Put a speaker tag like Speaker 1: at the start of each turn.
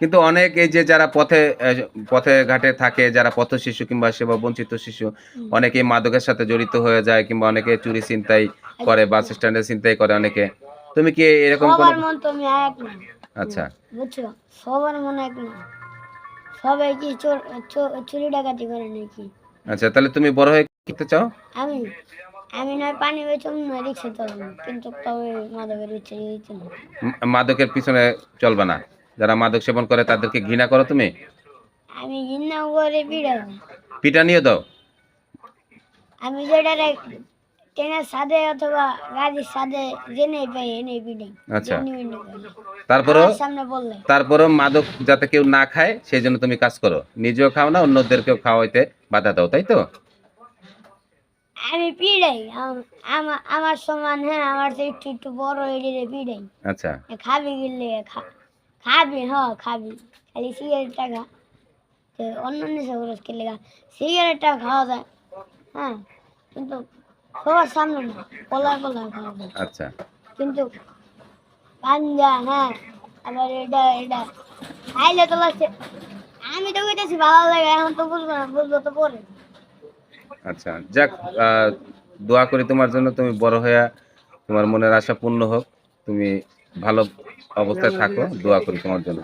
Speaker 1: কিন্তু অনেক এই যে যারা পথে পথে ঘাটে থাকে যারা পথ শিশু কিংবা সেবা বঞ্চিত শিশু অনেকে মাদকের সাথে জড়িত হয়ে যায় কিংবা অনেকে চুরি চিন্তাই করে বাস স্ট্যান্ডে চিন্তাই করে অনেকে। তুমি কি এরকম
Speaker 2: সবার মন তো এক না।
Speaker 1: আচ্ছা।
Speaker 2: বুঝছ? সবার মন এক না। সবাই কি চুরি ডাকাতি করে নাকি?
Speaker 1: আচ্ছা তাহলে তুমি বড় হয়ে কি করতে চাও?
Speaker 2: আমি? আমি নয় পানি নয় রিক্সা চালাবো কিন্তু তবে মাদকের ইচ্ছে
Speaker 1: মাদকের পিছনে চলবে না। যারা মাদক সেবন করে তাদেরকে ঘৃণা করো তুমি?
Speaker 2: আমি ঘৃণা করে
Speaker 1: দাও।
Speaker 2: আমি যেটা ট্রেনের সাথে অথবা গাড়ির সাথে জেনে পাই এনে
Speaker 1: আচ্ছা।
Speaker 2: সামনে বললে।
Speaker 1: তারপরও মাদক যাতে কেউ না খায় সেই জন্য তুমি কাজ করো। নিজেও খাও না অন্যদেরকেও খাওয়াইতে বাধা দাও তাই তো?
Speaker 2: আমি পিড়াই আম- আমা- আমার সমান হ্যাঁ আমার তো একটু একটু বড় এরিয়ে পিড়াই।
Speaker 1: আচ্ছা।
Speaker 2: খাবি গেলে খাবি হ্যাঁ খাবি। খালি সিগারেটটা খা। তো অন্য নেশা খরচ খেলে খা। সিগারেটটা খাওয়া যায় হ্যাঁ কিন্তু সবার সামনে না পলায় পলায় খাওয়া যায়।
Speaker 1: আচ্ছা।
Speaker 2: কিন্তু পাঞ্জা হ্যাঁ আবার এটা এটা। খাইলে তো লাগছে। আমি তো কইতেছি ভালো লাগে এখন তো বুঝব না বুঝব তো পরে।
Speaker 1: আচ্ছা যাক দোয়া করি তোমার জন্য তুমি বড় হয়ে তোমার মনের আশা পূর্ণ হোক। তুমি ভালো অবস্থায় থাকো, দোয়া করি তোমার জন্য।